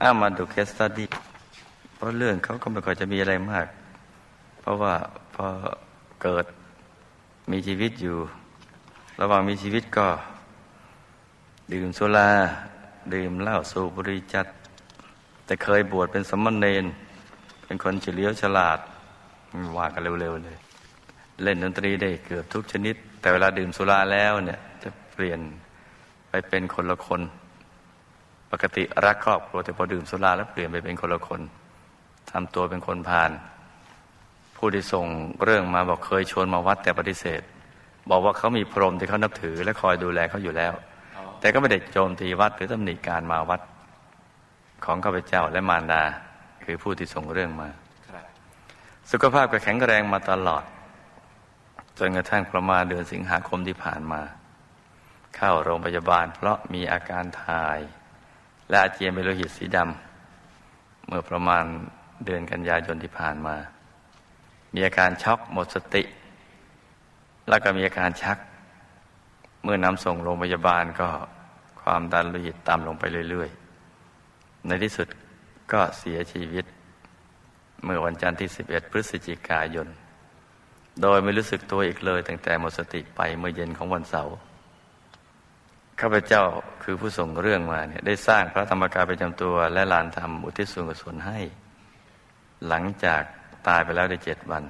อ้ามาดูเคสตัดดี้เพราะเรื่องเขาก็ไม่ค่อยจะมีอะไรมาก เพราะว่าพอเกิดมีชีวิตอยู่ ระหว่างมีชีวิตก็ ดื่มสุราดื่มเหล้าสูบบุหรี่จัด แต่เคยบวชเป็นสมณเณรเป็นคนเฉลียวฉลาดว่ากันเร็วๆเลย เล่นดนตรีได้เกือบทุกชนิด แต่เวลาดื่มสุราแล้วเนี่ย จะเปลี่ยนไปเป็นคนละคน ปกติรักครอบครัวแต่พอดื่มสุราแล้วเปลี่ยนไปเป็นคนละคนทำตัวเป็นคนพาลผู้ที่ส่งเรื่องมาบอกเคยชวนมาวัดแต่ปฏิเสธ บอกว่าเขามีพรหมที่เขานับถือ และคอยดูแลเขาอยู่แล้ว แต่ก็ไม่ได้โจมตีวัดหรือตำหนิการมาวัดของข้าพเจ้าและมารดา คือผู้ที่ส่งเรื่องมา สุขภาพก็แข็งแรงมาตลอด จนกระทั่งประมาณเดือนสิงหาคมที่ผ่านมา เข้าโรงพยาบาลเพราะมีอาการถ่าย และอาเจียนเป็นโลหิตสีดำเมื่อประมาณเดือนกันยายนที่ผ่านมา มีอาการช็อกหมดสติ แล้วก็มีอาการชัก เมื่อนำส่งโรงพยาบาลก็ความดันโลหิตต่ำลงไปเรื่อยๆ ในที่สุดก็เสียชีวิต เมื่อวันจันทร์ที่ 11 พฤศจิกายน โดยไม่รู้สึกตัวอีกเลยตั้งแต่หมดสติไปเมื่อเย็นของวันเสาร์ ข้าพเจ้าคือผู้ส่งเรื่องมาเนี่ยได้สร้างพระธรรมกายประจำตัว และลานธรรมอุทิศส่วนกุศลให้ หลังจากตายไปแล้วได้เจ็ดวัน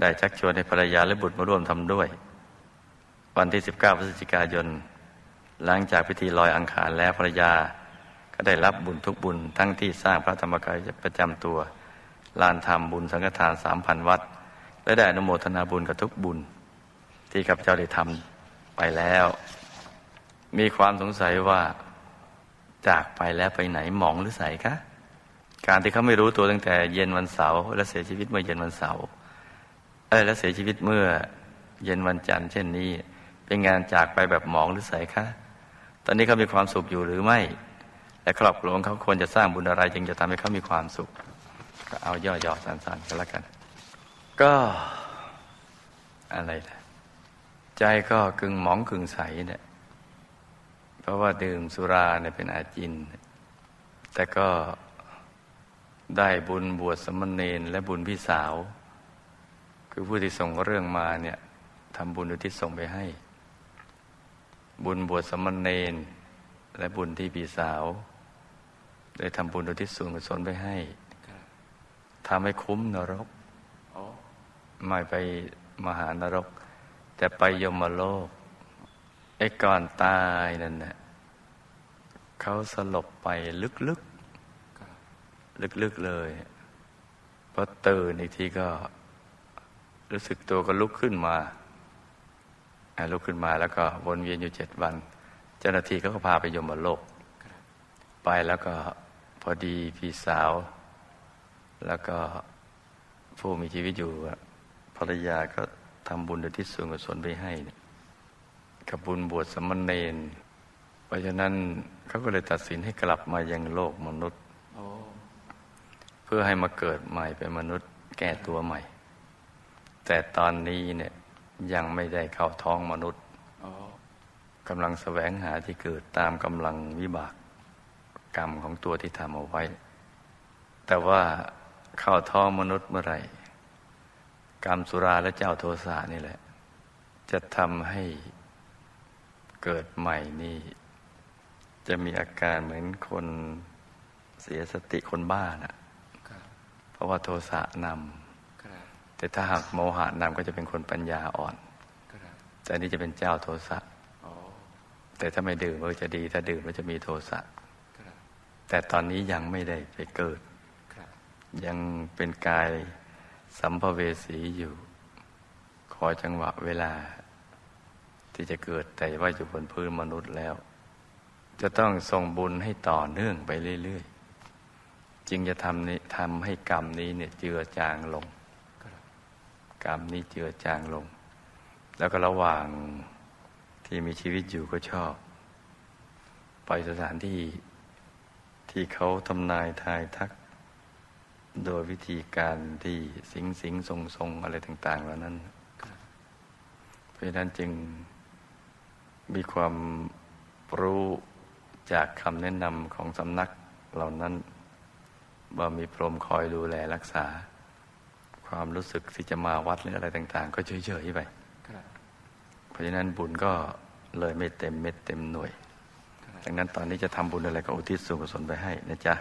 ได้ชักชวนให้ภรรยาและบุตรมาร่วมทำด้วย วันที่ 19พฤศจิกายน หลังจากพิธีลอยอังคารแล้วภรรยาก็ได้รับบุญทุกบุญทั้งที่สร้างพระธรรมกายประจำตัวลานธรรมบุญสังฆทานสามพันวัด และได้อนุโมทนาบุญกับทุกบุญ ที่ข้าพเจ้าได้ทำไปแล้ว มีความสงสัยว่าจากไปแล้วไปไหนหมองหรือใสคะ การที่เขาไม่รู้ตัวตั้งแต่เย็นวันเสาร์และเสียชีวิตเมื่อเย็นวันเสาร์เออและเสียชีวิตเมื่อเย็นวันจันทร์เช่นนี้ เป็นงานจากไปแบบหมองหรือใสคะตอนนี้เขามีความสุขอยู่หรือไม่ และครอบครัวของเขาควรจะสร้างบุญอะไรจึงจะทำให้เขามีความสุข ก็เอาย่อๆสั้นๆกันแล้วกัน ก็อะไรล่ะใจก็กึ่งหมองกึ่งใสเนี่ย เพราะว่าดื่มสุราเนี่ยเป็นอาจิน แต่ก็ได้บุญบวชสมณเณรและบุญพี่สาว คือผู้ที่ส่งเรื่องมาเนี่ยทำบุญอุทิศส่งไปให้ บุญบวชสมณเณรและบุญที่พี่สาวได้ทำบุญอุทิศส่วนกุศลไปให้ครับทำให้คุ้มนรกโอ้ไม่ไปมหานรก แต่ไปยมโลก ไอ้ก่อนตายนั่นน่ะเขาสลบไปลึกๆ ลึกๆเลยพอตื่นอีกทีก็ รู้สึกตัวก็ลุกขึ้นมาลุกขึ้นมาแล้วก็วนเวียนอยู่เจ็ดวัน เจ้าหน้าที่เขาก็พาไปยมโลก ไปแล้วก็พอดีพี่สาว แล้วก็ผู้มีชีวิตอยู่ภรรยาก็ทำบุญอุทิศส่วนกุศลไปให้เนี่ย กับบุญบวชสมณเณรเพราะฉะนั้นเขาก็เลยตัดสินให้กลับมายังโลกมนุษย์เพื่อให้มาเกิดใหม่เป็นมนุษย์แก่ตัวใหม่ แต่ตอนนี้เนี่ยยังไม่ได้เข้าท้องมนุษย์กำลังแสวงหาที่เกิดตามกำลังวิบากกรรมของตัวที่ทำเอาไว้ แต่ว่าเข้าท้องมนุษย์เมื่อไหร่ กรรมสุราและเจ้าโทสะนี่แหละ จะทำให้ เกิดใหม่นี่ จะมีอาการเหมือนคนเสียสติคนบ้าน่ะครับเพราะว่าโทสะนครับำแต่ถ้าหากโมหะนำก็จะเป็นคนปัญญาอ่อนครับแต่อันนี่จะเป็นเจ้าโทสะโอ้แต่ถ้าไม่ดื่มก็จะดี ถ้าดื่มก็จะมีโทสะครับแต่ตอนนี้ยังไม่ได้ไปเกิดครับยังเป็นกายสัมภเวสีอยู่ ขอจังหวะเวลา ที่จะเกิดแต่ว่าอยู่บนพื้นมนุษย์แล้ว จะต้องส่งบุญให้ต่อเนื่องไปเรื่อยๆ จึงจะทำนี้ทำให้กรรมนี้เนี่ยเจือจางลง กรรมนี้เจือจางลง แล้วก็ระหว่างที่มีชีวิตอยู่ก็ชอบ ไปสถานที่ที่เขาทำนายทายทัก โดยวิธีการที่สิงสิงทรงทรงอะไรต่าง ๆ เหล่านั้น เพราะฉะนั้นจึง มีความรู้จากคำแนะนำของสำนักเหล่านั้น ว่ามีพรหมคอยดูแลรักษา ความรู้สึกที่จะมาวัดหรืออะไรต่าง ๆ ก็เฉยๆไปครับเพราะฉะนั้นบุญก็เลยไม่เต็มเม็ดเต็มหน่วยครับดังนั้นตอนนี้จะทำบุญอะไรก็อุทิศส่วนกุศลไปให้นะจ๊ะ